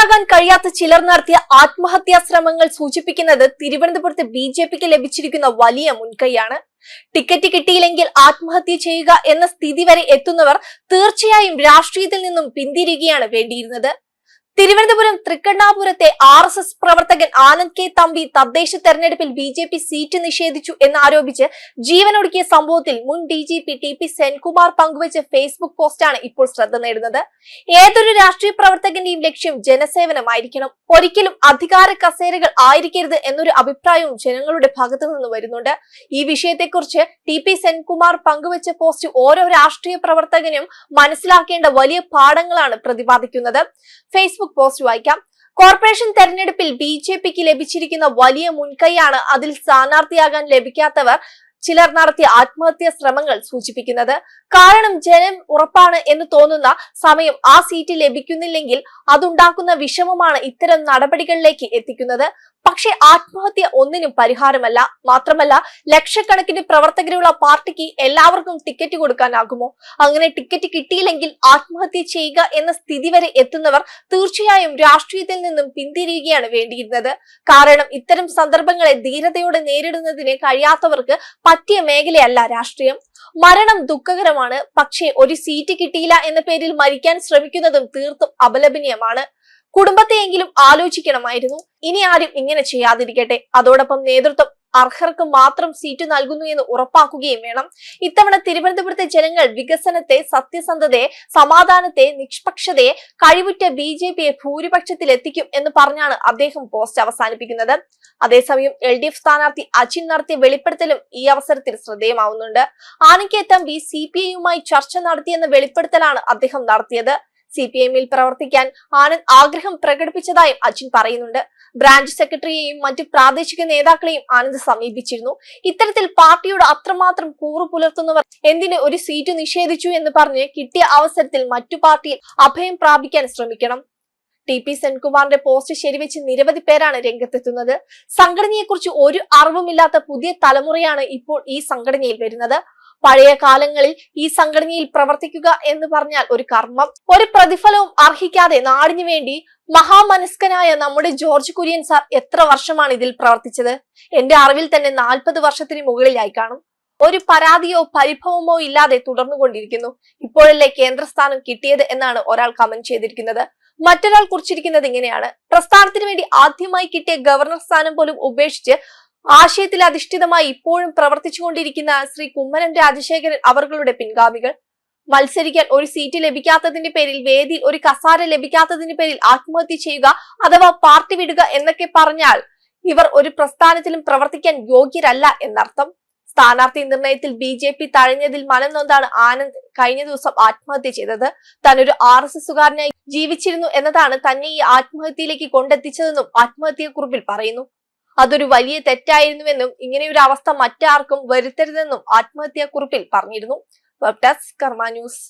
മുൻകൈയാകാൻ കഴിയാത്ത ചിലർ നടത്തിയ ആത്മഹത്യാ ശ്രമങ്ങൾ സൂചിപ്പിക്കുന്നത് തിരുവനന്തപുരത്ത് ബി ജെ പിക്ക് ലഭിച്ചിരിക്കുന്ന വലിയ മുൻകൈയാണ്. ടിക്കറ്റ് കിട്ടിയില്ലെങ്കിൽ ആത്മഹത്യ ചെയ്യുക എന്ന സ്ഥിതി വരെ എത്തുന്നവർ തീർച്ചയായും രാഷ്ട്രീയത്തിൽ നിന്നും പിന്തിരിയുകയാണ് വേണ്ടിയിരുന്നത്. തിരുവനന്തപുരം തൃക്കണ്ണാപുരത്തെ ആർ എസ് എസ് പ്രവർത്തകൻ ആനന്ദ് കെ തമ്പി തദ്ദേശ തെരഞ്ഞെടുപ്പിൽ ബി ജെ പി സീറ്റ് നിഷേധിച്ചു എന്നാരോപിച്ച് ജീവനൊടുക്കിയ സംഭവത്തിൽ മുൻ D G P T P Senkumar പങ്കുവച്ച ഫേസ്ബുക്ക് പോസ്റ്റാണ് ഇപ്പോൾ ശ്രദ്ധ നേടുന്നത്. ഏതൊരു രാഷ്ട്രീയ പ്രവർത്തകന്റെയും ലക്ഷ്യം ജനസേവനമായിരിക്കണം. ഒരിക്കലും അധികാര കസേരകൾ ആയിരിക്കരുത് എന്നൊരു അഭിപ്രായവും ജനങ്ങളുടെ ഭാഗത്തു നിന്ന് വരുന്നുണ്ട്. ഈ വിഷയത്തെക്കുറിച്ച് ടി പി സെൻകുമാർ പങ്കുവച്ച പോസ്റ്റ് ഓരോ രാഷ്ട്രീയ പ്രവർത്തകനും മനസ്സിലാക്കേണ്ട വലിയ പാഠങ്ങളാണ് പ്രതിപാദിക്കുന്നത്. ഫേസ്ബുക്ക് പോസ്റ്റ് വായിക്കാം. കോർപ്പറേഷൻ തെരഞ്ഞെടുപ്പിൽ ബി ജെ പിക്ക് ലഭിച്ചിരിക്കുന്ന വലിയ മുൻകൈയാണ് അതിൽ സ്ഥാനാർത്ഥിയാകാൻ ലഭിക്കാത്തവർ ചിലർ നടത്തിയ ആത്മഹത്യാ ശ്രമങ്ങൾ സൂചിപ്പിക്കുന്നത്. കാരണം ജനം ഉറപ്പാണ് എന്ന് തോന്നുന്ന സമയം ആ സീറ്റ് ലഭിക്കുന്നില്ലെങ്കിൽ അതുണ്ടാക്കുന്ന വിഷമമാണ് ഇത്തരം നടപടികളിലേക്ക് എത്തിക്കുന്നത്. പക്ഷേ ആത്മഹത്യ ഒന്നിനും പരിഹാരമല്ല. മാത്രമല്ല ലക്ഷക്കണക്കിന് പ്രവർത്തകരുള്ള പാർട്ടിക്ക് എല്ലാവർക്കും ടിക്കറ്റ് കൊടുക്കാനാകുമോ? അങ്ങനെ ടിക്കറ്റ് കിട്ടിയില്ലെങ്കിൽ ആത്മഹത്യ ചെയ്യുക എന്ന സ്ഥിതി വരെ എത്തുന്നവർ തീർച്ചയായും രാഷ്ട്രീയത്തിൽ നിന്നും പിന്തിരിയുകയാണ് വേണ്ടിയിരുന്നത്. കാരണം ഇത്തരം സന്ദർഭങ്ങളെ ധീരതയോടെ നേരിടുന്നതിന് കഴിയാത്തവർക്ക് പറ്റിയ മേഖലയല്ല രാഷ്ട്രീയം. മരണം ദുഃഖകരമാണ്. പക്ഷേ ഒരു സീറ്റ് കിട്ടിയില്ല എന്ന പേരിൽ മരിക്കാൻ ശ്രമിക്കുന്നതും തീർത്തും അപലപനീയമാണ്. കുടുംബത്തെയെങ്കിലും ആലോചിക്കണമായിരുന്നു. ഇനി ആരും ഇങ്ങനെ ചെയ്യാതിരിക്കട്ടെ. അതോടൊപ്പം നേതൃത്വം അർഹർക്ക് മാത്രം സീറ്റ് നൽകുന്നു എന്ന് ഉറപ്പാക്കുകയും വേണം. ഇത്തവണ തിരുവനന്തപുരത്തെ ജനങ്ങൾ വികസനത്തെ സത്യസന്ധതയെ സമാധാനത്തെ നിഷ്പക്ഷതയെ കഴിവുറ്റ ബി ജെ പിയെ ഭൂരിപക്ഷത്തിൽ എത്തിക്കും എന്ന് പറഞ്ഞാണ് അദ്ദേഹം പോസ്റ്റ് അവസാനിപ്പിക്കുന്നത്. അതേസമയം എൽ ഡി എഫ് സ്ഥാനാർത്ഥി അജിൻ നടത്തിയ വെളിപ്പെടുത്തലും ഈ അവസരത്തിൽ ശ്രദ്ധേയമാവുന്നുണ്ട്. ആനയ്ക്ക് ബി സി പി ഐയുമായി ചർച്ച നടത്തിയെന്ന വെളിപ്പെടുത്തലാണ് അദ്ദേഹം നടത്തിയത്. സി പി എമ്മിൽ പ്രവർത്തിക്കാൻ ആനന്ദ് ആഗ്രഹം പ്രകടിപ്പിച്ചതായും അജിൻ പറയുന്നുണ്ട്. ബ്രാഞ്ച് സെക്രട്ടറിയെയും മറ്റു പ്രാദേശിക നേതാക്കളെയും ആനന്ദ് സമീപിച്ചിരുന്നു. ഇത്തരത്തിൽ പാർട്ടിയോട് അത്രമാത്രം കൂറു പുലർത്തുന്നവർ എന്തിന് ഒരു സീറ്റ് നിഷേധിച്ചു എന്ന് പറഞ്ഞ് കിട്ടിയ അവസരത്തിൽ മറ്റു പാർട്ടിയിൽ അഭയം പ്രാപിക്കാൻ ശ്രമിക്കണം. ടി പി സെൻകുമാറിന്റെ പോസ്റ്റ് ശരിവെച്ച് നിരവധി പേരാണ് രംഗത്തെത്തുന്നത്. സംഘടനയെക്കുറിച്ച് ഒരു അറിവുമില്ലാത്ത പുതിയ തലമുറയാണ് ഇപ്പോൾ ഈ സംഘടനയിൽ വരുന്നത്. പഴയ കാലങ്ങളിൽ ഈ സംഘടനയിൽ പ്രവർത്തിക്കുക എന്ന് പറഞ്ഞാൽ ഒരു കർമ്മം. ഒരു പ്രതിഫലവും അർഹിക്കാതെ നാടിനു വേണ്ടി മഹാമനസ്കനായ നമ്മുടെ ജോർജ് കുര്യൻ സാർ എത്ര വർഷമാണ് ഇതിൽ പ്രവർത്തിച്ചത്? എന്റെ അറിവിൽ തന്നെ നാൽപ്പത് വർഷത്തിന് മുകളിലായി കാണും. ഒരു പരാതിയോ പരിഭവമോ ഇല്ലാതെ തുടർന്നുകൊണ്ടിരിക്കുന്നു ഇപ്പോഴല്ലേ കേന്ദ്രസ്ഥാനം കിട്ടിയത് എന്നാണ് ഒരാൾ കമന്റ് ചെയ്തിരിക്കുന്നത്. മറ്റൊരാൾ കുറിച്ചിരിക്കുന്നത് ഇങ്ങനെയാണ്. പ്രസ്ഥാനത്തിന് വേണ്ടി ആദ്യമായി കിട്ടിയ ഗവർണർ സ്ഥാനം പോലും ഉപേക്ഷിച്ച് ആശയത്തിൽ അധിഷ്ഠിതമായി ഇപ്പോഴും പ്രവർത്തിച്ചുകൊണ്ടിരിക്കുന്ന ശ്രീ കുമ്മനം രാജശേഖരൻ അവർകളുടെ പിൻഗാമികൾ. മത്സരിക്കാൻ ഒരു സീറ്റ് ലഭിക്കാത്തതിന്റെ പേരിൽ വേദിയിൽ ഒരു കസാര ലഭിക്കാത്തതിന്റെ പേരിൽ ആത്മഹത്യ ചെയ്യുക അഥവാ പാർട്ടി വിടുക എന്നൊക്കെ പറഞ്ഞാൽ ഇവർ ഒരു പ്രസ്ഥാനത്തിലും പ്രവർത്തിക്കാൻ യോഗ്യരല്ല എന്നർത്ഥം. സ്ഥാനാർത്ഥി നിർണയത്തിൽ ബി ജെ പി തഴഞ്ഞതിൽ മനം നൊന്താണ് ആനന്ദ് കഴിഞ്ഞ ദിവസം ആത്മഹത്യ ചെയ്തത്. താനൊരു ആർ എസ് എസുകാരനായി ജീവിച്ചിരുന്നു എന്നതാണ് തന്നെ ഈ ആത്മഹത്യയിലേക്ക് കൊണ്ടെത്തിച്ചതെന്നും ആത്മഹത്യക്കുറിപ്പിൽ പറയുന്നു. അതൊരു വലിയ തെറ്റായിരുന്നുവെന്നും ഇങ്ങനെയൊരു അവസ്ഥ മറ്റാർക്കും വരുത്തരുതെന്നും ആത്മഹത്യാക്കുറിപ്പിൽ പറഞ്ഞിരുന്നു. Web desk Karma news.